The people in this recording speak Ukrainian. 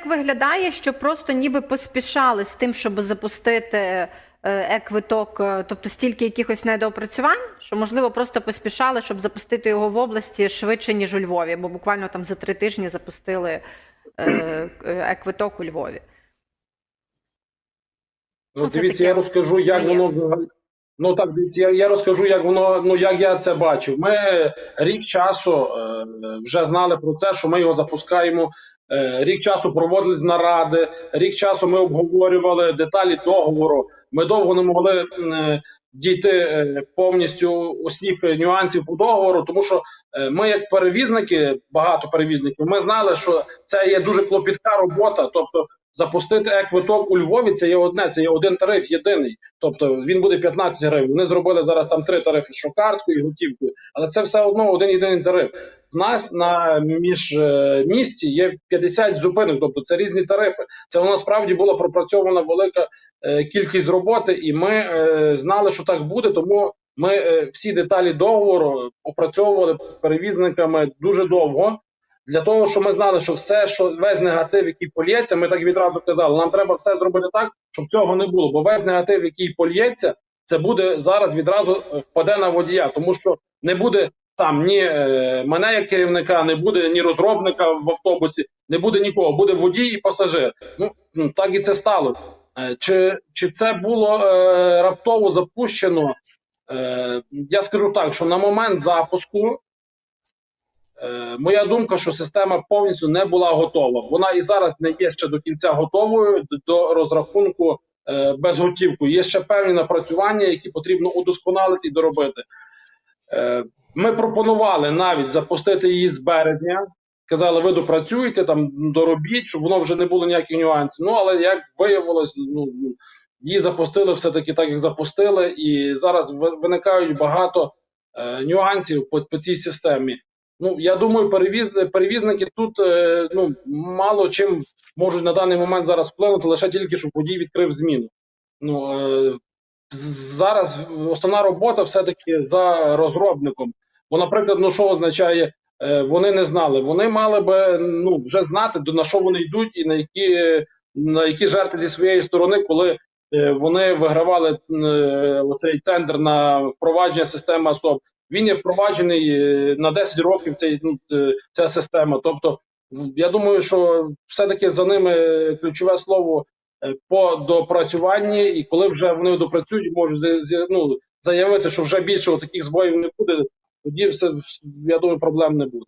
так виглядає, що просто ніби поспішали з тим, щоб запустити е, е-квиток, е, тобто стільки якихось недоопрацювань, що можливо просто поспішали, щоб запустити його в області швидше ніж у Львові, бо буквально там за три тижні запустили е, е-квиток у Львові. Ну, дивіться, я розкажу, як воно взагалі. Ну так, дивіться, я, я розкажу, як воно, ну як я це бачив. Ми рік часу е, вже знали про це, що ми його запускаємо. Е, рік часу проводились наради, рік часу ми обговорювали деталі договору. Ми довго не могли е, дійти е, повністю усіх нюансів по договору, тому що ми, як перевізники, багато перевізників, ми знали, що це є дуже клопітка робота. Тобто, запустити е-квиток у Львові це є одне, це є один тариф єдиний. Тобто він буде 15 гривень. Вони зробили зараз там три тарифи: що карткою і готівкою, але це все одно один єдиний тариф. В нас на міжмісті є 50 зупинок, тобто це різні тарифи. Це воно справді була пропрацьована велика е, кількість роботи, і ми е, знали, що так буде. Тому ми е, всі деталі договору опрацьовували з перевізниками дуже довго. Для того, щоб ми знали, що все, що весь негатив, який полється, ми так відразу казали, нам треба все зробити так, щоб цього не було. Бо весь негатив, який полється, це буде зараз відразу е, впаде на водія, тому що не буде там ні е, мене як керівника, не буде ні розробника в автобусі, не буде нікого, буде водій і пасажир. Ну ну, так і це сталося. Е, Чи, чи це було е, раптово запущено? Е, я скажу так, що на момент запуску. Е, Моя думка, що система повністю не була готова. Вона і зараз не є ще до кінця готовою до розрахунку е, безготівку. Є ще певні напрацювання, які потрібно удосконалити і доробити. Е, Ми пропонували навіть запустити її з березня. Казали, ви допрацюєте там, доробіть, щоб воно вже не було ніяких нюансів. Ну але як виявилось, ну її запустили все-таки так, як запустили, і зараз виникають багато е, нюансів по, по цій системі. Ну, я думаю, перевіз, перевізники тут е, ну, мало чим можуть на даний момент зараз вплинути, лише тільки щоб водій відкрив зміну. Ну, е, зараз основна робота все-таки за розробником. Бо, наприклад, ну що означає, е, вони не знали. Вони мали би ну, вже знати, на що вони йдуть і на які, на які жертви зі своєї сторони, коли е, вони вигравали е, оцей тендер на впровадження системи АСОП він є впроваджений на 10 років. Цей ну, ця система. Тобто, я думаю, що все-таки за ними ключове слово по допрацюванні, і коли вже вони допрацюють, можуть ну, заявити, що вже більше таких збоїв не буде. Тоді все я думаю, проблем не буде.